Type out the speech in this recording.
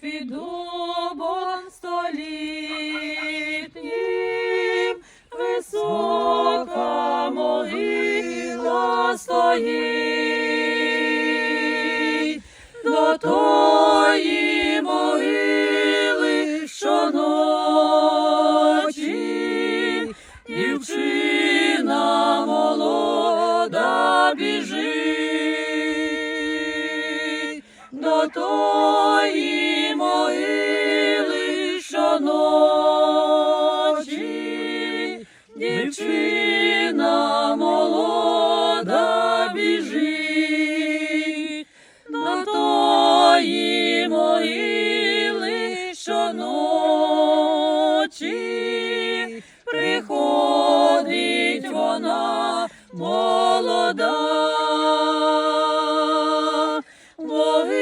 під дубом столітнім, висока могила стоїть, до тої могили щоночі, дівчина молода біжить, до тої дівчина молода біжи до тої могили щоночі, приходить вона молода